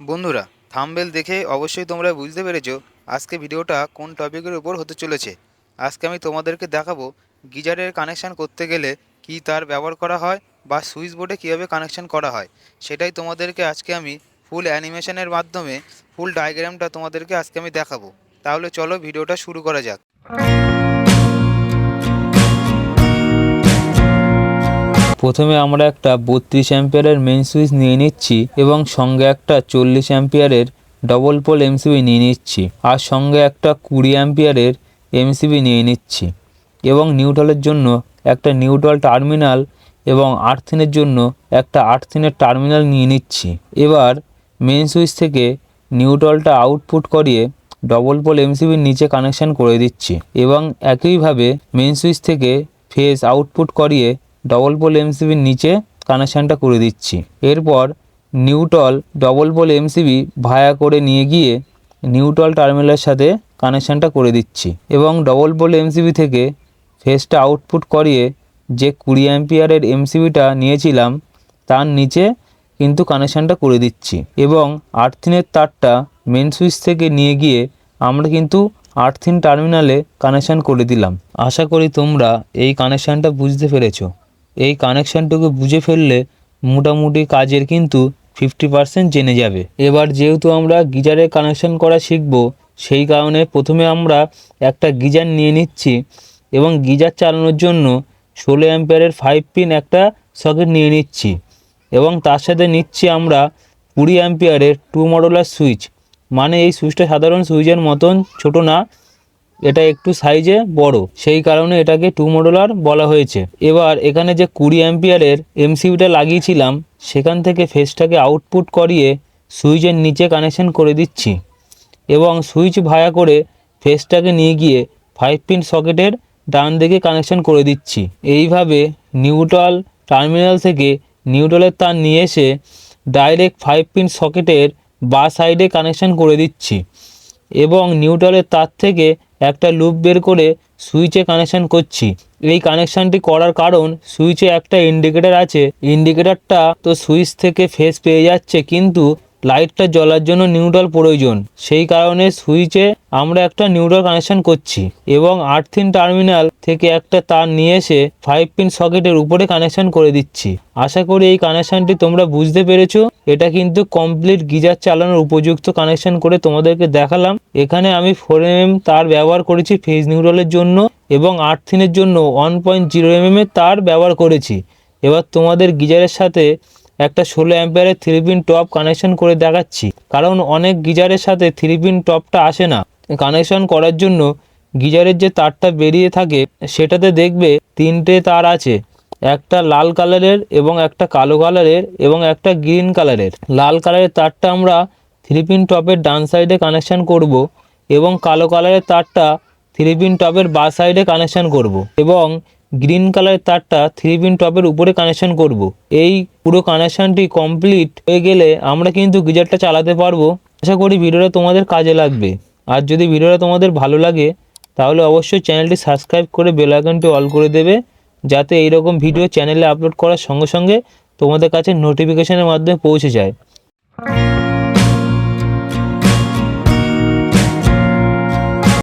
বন্ধুরা থাম্বেল দেখে অবশ্যই তোমরা বুঝতে পেরেছ আজকে ভিডিওটা কোন টপিকের উপর হতে চলেছে। আজকে আমি তোমাদেরকে দেখাবো গিজারের কানেকশান করতে গেলে কি তার ব্যবহার করা হয় বা সুইচ বোর্ডে কীভাবে কানেকশান করা হয়, সেটাই তোমাদেরকে আজকে আমি ফুল অ্যানিমেশনের মাধ্যমে ফুল ডায়াগ্রামটা তোমাদেরকে আজকে আমি দেখাবো। তাহলে চলো ভিডিওটা শুরু করা যাক। প্রথমে আমরা একটা বত্রিশ অ্যাম্পিয়ারের মেন সুইচ নিয়ে নিচ্ছি এবং সঙ্গে একটা চল্লিশ অ্যাম্পিয়ারের ডবল পোল এমসিবি নিয়ে নিচ্ছি। আর সঙ্গে একটা কুড়ি অ্যাম্পিয়ারের এমসিবি নিয়ে নিচ্ছি। এবং নিউট্রালের জন্য একটা নিউট্রাল টার্মিনাল এবং আর্থিনের জন্য একটা আর্থিনের টার্মিনাল নিয়ে নিচ্ছি। এবার মেন সুইচ থেকে নিউট্রালটা আউটপুট করিয়ে ডবল পোল এমসিবির নিচে কানেকশন করে দিচ্ছি। এবং একইভাবে মেন সুইচ থেকে ফেজ আউটপুট করিয়ে ডবল পোল এমসিবির নিচে কানেকশানটা করে দিচ্ছি। এরপর neutral double pole MCB via করে নিয়ে গিয়ে নিউটল টার্মিনালের সাথে কানেকশানটা করে দিচ্ছি এবং ডবল পোল এমসিবি থেকে ফেসটা আউটপুট করিয়ে যে কুড়ি অ্যাম্পিয়ারের এমসিবিটা নিয়েছিলাম, তার নিচে কিন্তু কানেকশানটা করে দিচ্ছি এবং আর্থিনের তারটা মেন সুইচ থেকে নিয়ে গিয়ে আমরা কিন্তু আর্থিন টার্মিনালে কানেকশান করে দিলাম। আশা করি তোমরা এই কানেকশানটা বুঝতে পেরেছ। এই কানেকশানটুকু বুঝে ফেললে মোটামুটি কাজের কিন্তু ফিফটি পার্সেন্ট জেনে যাবে। এবার যেহেতু আমরা গিজারের কানেকশান করা শিখব, সেই কারণে প্রথমে আমরা একটা গিজার নিয়ে নিচ্ছি এবং গিজার চালানোর জন্য ষোলো অ্যাম্পিয়ারের ফাইভ পিন একটা সকেট নিয়ে নিচ্ছি এবং তার সাথে নিচ্ছি আমরা কুড়ি অ্যাম্পিয়ারের টু মডেলার সুইচ মানে এই সুইচটা সাধারণ সুইচের মতন ছোট না এটা একটু সাইজে বড়। সেই কারণে এটাকে টু মডুলার বলা হয়েছে। এবার এখানে যে কুড়ি অ্যাম্পিয়ারের এমসিবিটা লাগিয়েছিলাম, সেখান থেকে ফেসটাকে আউটপুট করিয়ে সুইচের নিচে কানেকশন করে দিচ্ছি। এবং সুইচ ভায়া করে ফেসটাকে নিয়ে গিয়ে ফাইভ পিন সকেটের ডান দিকে কানেকশন করে দিচ্ছি। এইভাবে নিউট্রাল টার্মিনাল থেকে নিউট্রালের তার নিয়ে এসে ডাইরেক্ট ফাইভ পিন সকেটের বা সাইডে কানেকশন করে দিচ্ছি। এবং নিউট্রালের তার থেকে একটা লুপ বের করে সুইচে কানেকশন করছি। এই কানেকশানটি করার কারণ সুইচে একটা ইন্ডিকেটার আছে। ইন্ডিকেটারটা তো সুইচ থেকে ফেস পেয়ে যাচ্ছে, কিন্তু লাইটটা জ্বলার জন্য নিউট্রাল প্রয়োজন। সেই কারণে সুইচে আমরা একটা নিউট্রাল কানেকশন করছি এবং আর্থিন টার্মিনাল থেকে একটা তার নিয়ে এসে ফাইভ পিন সকেটের উপরে কানেকশন করে দিচ্ছি। আশা করি এই কানেকশনটি তোমরা বুঝতে পেরেছ। এটা কিন্তু কমপ্লিট গিজার চালানোর উপযুক্ত কানেকশন করে তোমাদেরকে দেখালাম। এখানে আমি ফোর এম তার ব্যবহার করেছি ফেজ নিউট্রালের জন্য এবং আর্থিনের জন্য ওয়ান পয়েন্ট জিরো এম এর তার ব্যবহার করেছি। এবার তোমাদের গিজারের সাথে একটা ষোলো অ্যাম্পিয়ারের থ্রি পিন টপ কানেকশন করে দেখাচ্ছি। কারণ অনেক গিজারের সাথে থ্রি পিন টপটা আসে না। কানেকশন করার জন্য গিজারের যে তারটা বেরিয়ে থাকে, সেটাতে দেখবে তিনটে তার আছে। একটা লাল কালারের এবং একটা কালো কালারের এবং একটা গ্রিন কালারের। লাল কালারের তারটা আমরা থ্রি পিন টপের ডান সাইডে কানেকশান করব এবং কালো কালারের তারটা থ্রি পিন টপের বা সাইডে কানেকশান করব। এবং গ্রিন কালারের তারটা থ্রি পিন টপের উপরে কানেকশন করব। এই পুরো কানেকশনটি কমপ্লিট হয়ে গেলে আমরা কিন্তু গিজারটা চালাতে পারব। আশা করি ভিডিওটা তোমাদের কাজে লাগবে। আর যদি ভিডিওটা তোমাদের ভালো লাগে, তাহলে অবশ্যই চ্যানেলটি সাবস্ক্রাইব করে বেল আইকনটি অল করে দেবে, যাতে এইরকম ভিডিও চ্যানেলে আপলোড করার সঙ্গে সঙ্গে তোমাদের কাছে নোটিফিকেশনের মাধ্যমে পৌঁছে যায়।